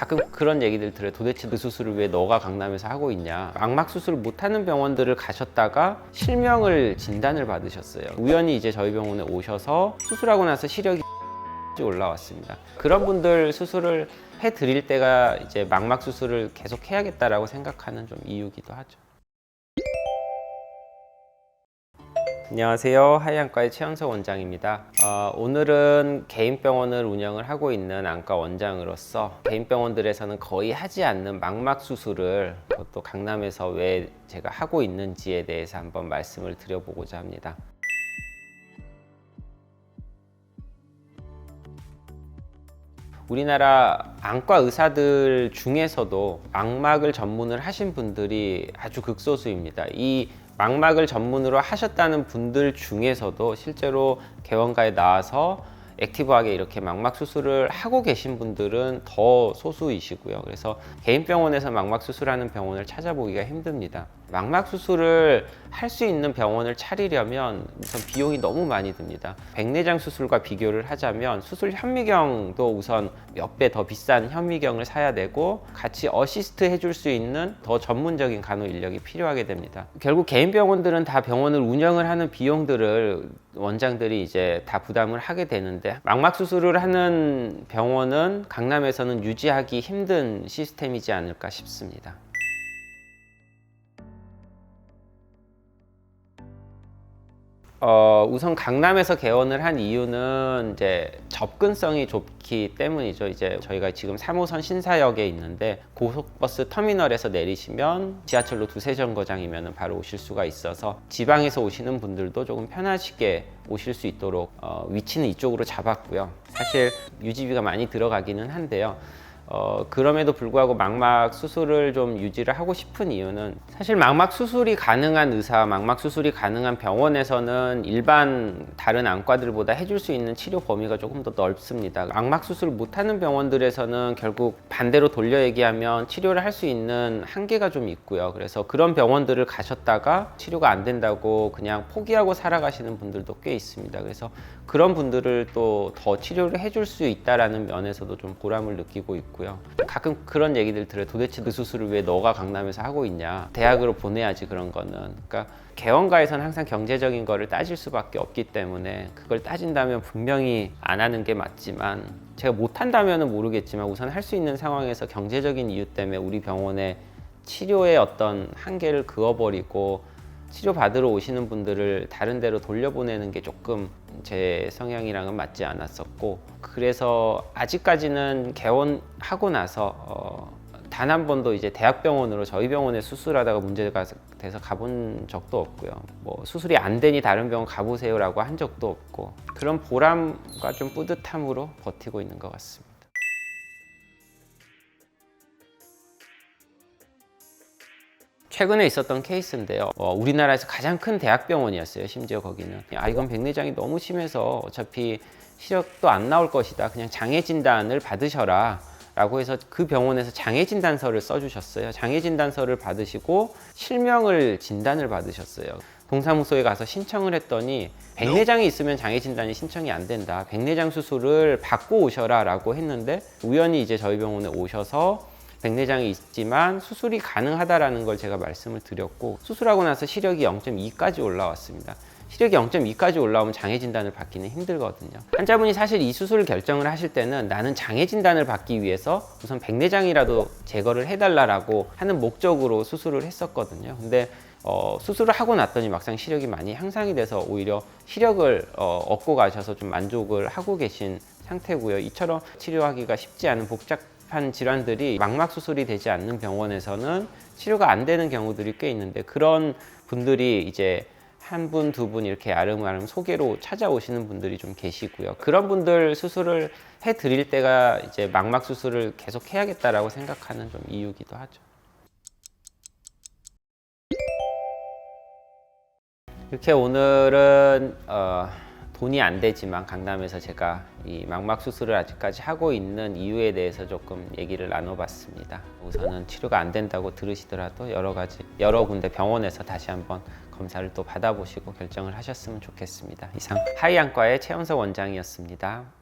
가끔 그런 얘기들 들어요. 도대체 그 수술을 왜 너가 강남에서 하고 있냐? 망막 수술을 못하는 병원들을 가셨다가 실명을 진단을 받으셨어요. 우연히 이제 저희 병원에 오셔서 수술하고 나서 시력이 올라왔습니다. 그런 분들 수술을 해 드릴 때가 이제 망막 수술을 계속 해야겠다라고 생각하는 좀 이유기도 하죠. 안녕하세요. 하이안과의 최현석 원장입니다. 어, 오늘은 개인 병원을 운영을 하고 있는 안과 원장으로서 개인 병원들에서는 거의 하지 않는 망막 수술을 또 강남에서 왜 제가 하고 있는지에 대해서 한번 말씀을 드려보고자 합니다. 우리나라 안과 의사들 중에서도 망막을 전문을 하신 분들이 아주 극소수입니다. 이 망막을 전문으로 하셨다는 분들 중에서도 실제로 개원가에 나와서 액티브하게 이렇게 망막 수술을 하고 계신 분들은 더 소수이시고요. 그래서 개인 병원에서 망막 수술하는 병원을 찾아보기가 힘듭니다. 망막 수술을 할 수 있는 병원을 차리려면 우선 비용이 너무 많이 듭니다. 백내장 수술과 비교를 하자면 수술 현미경도 우선 몇 배 더 비싼 현미경을 사야 되고 같이 어시스트 해줄 수 있는 더 전문적인 간호 인력이 필요하게 됩니다. 결국 개인 병원들은 다 병원을 운영을 하는 비용들을 원장들이 이제 다 부담을 하게 되는데 망막 수술을 하는 병원은 강남에서는 유지하기 힘든 시스템이지 않을까 싶습니다. 어, 우선 강남에서 개원을 한 이유는 이제 접근성이 좋기 때문이죠. 이제 저희가 지금 3호선 신사역에 있는데 고속버스 터미널에서 내리시면 지하철로 두세 정거장이면 바로 오실 수가 있어서 지방에서 오시는 분들도 조금 편하시게 오실 수 있도록 어, 위치는 이쪽으로 잡았고요. 사실 유지비가 많이 들어가기는 한데요. 어, 그럼에도 불구하고 망막 수술을 좀 유지를 하고 싶은 이유는 사실 망막 수술이 가능한 의사, 망막 수술이 가능한 병원에서는 일반 다른 안과들보다 해줄 수 있는 치료 범위가 조금 더 넓습니다. 망막 수술을 못하는 병원들에서는 결국 반대로 돌려 얘기하면 치료를 할 수 있는 한계가 좀 있고요. 그래서 그런 병원들을 가셨다가 치료가 안 된다고 그냥 포기하고 살아가시는 분들도 꽤 있습니다. 그래서 그런 분들을 또 더 치료를 해줄 수 있다라는 면에서도 좀 보람을 느끼고 있고 요. 가끔 그런 얘기들 들어요. 도대체 그 수술을 왜 너가 강남에서 하고 있냐? 대학으로 보내야지 그런 거는. 그러니까 개원가에서는 항상 경제적인 거를 따질 수밖에 없기 때문에 그걸 따진다면 분명히 안 하는 게 맞지만 제가 못 한다면은 모르겠지만 우선 할 수 있는 상황에서 경제적인 이유 때문에 우리 병원의 치료의 어떤 한계를 그어버리고 치료 받으러 오시는 분들을 다른 데로 돌려보내는 게 조금 제 성향이랑은 맞지 않았었고 그래서 아직까지는 개원하고 나서 어, 단한 번도 이제 대학병원으로 저희 병원에 수술하다가 문제가 돼서 가본 적도 없고요. 뭐 수술이 안 되니 다른 병원 가보세요라고 한 적도 없고 그런 보람과 좀 뿌듯함으로 버티고 있는 것 같습니다. 최근에 있었던 케이스인데요. 어, 우리나라에서 가장 큰 대학병원이었어요. 심지어 거기는. 아, 이건 백내장이 너무 심해서 어차피 시력도 안 나올 것이다. 그냥 장애 진단을 받으셔라. 라고 해서 그 병원에서 장애 진단서를 써주셨어요. 장애 진단서를 받으시고 실명을 진단을 받으셨어요. 동사무소에 가서 신청을 했더니 백내장이 있으면 장애 진단이 신청이 안 된다. 백내장 수술을 받고 오셔라 라고 했는데 우연히 이제 저희 병원에 오셔서 백내장이 있지만 수술이 가능하다라는 걸 제가 말씀을 드렸고 수술하고 나서 시력이 0.2까지 올라왔습니다. 시력이 0.2까지 올라오면 장애 진단을 받기는 힘들거든요. 환자분이 사실 이 수술을 결정을 하실 때는 나는 장애 진단을 받기 위해서 우선 백내장이라도 제거를 해달라라고 하는 목적으로 수술을 했었거든요. 근데 어, 수술을 하고 났더니 막상 시력이 많이 향상이 돼서 오히려 시력을 어, 얻고 가셔서 좀 만족을 하고 계신 상태고요. 이처럼 치료하기가 쉽지 않은 복잡 한 질환들이 망막 수술이 되지 않는 병원에서는 치료가 안 되는 경우들이 꽤 있는데 그런 분들이 이제 한 분, 두 분 이렇게 아름아름 소개로 찾아오시는 분들이 좀 계시고요. 그런 분들 수술을 해 드릴 때가 이제 망막 수술을 계속 해야겠다라고 생각하는 좀 이유기도 하죠. 이렇게 오늘은 어, 돈이 안 되지만 강남에서 제가 이 망막 수술을 아직까지 하고 있는 이유에 대해서 조금 얘기를 나눠봤습니다. 우선은 치료가 안 된다고 들으시더라도 여러 가지 여러 군데 병원에서 다시 한번 검사를 또 받아보시고 결정을 하셨으면 좋겠습니다. 이상 하이안과의 최원석 원장이었습니다.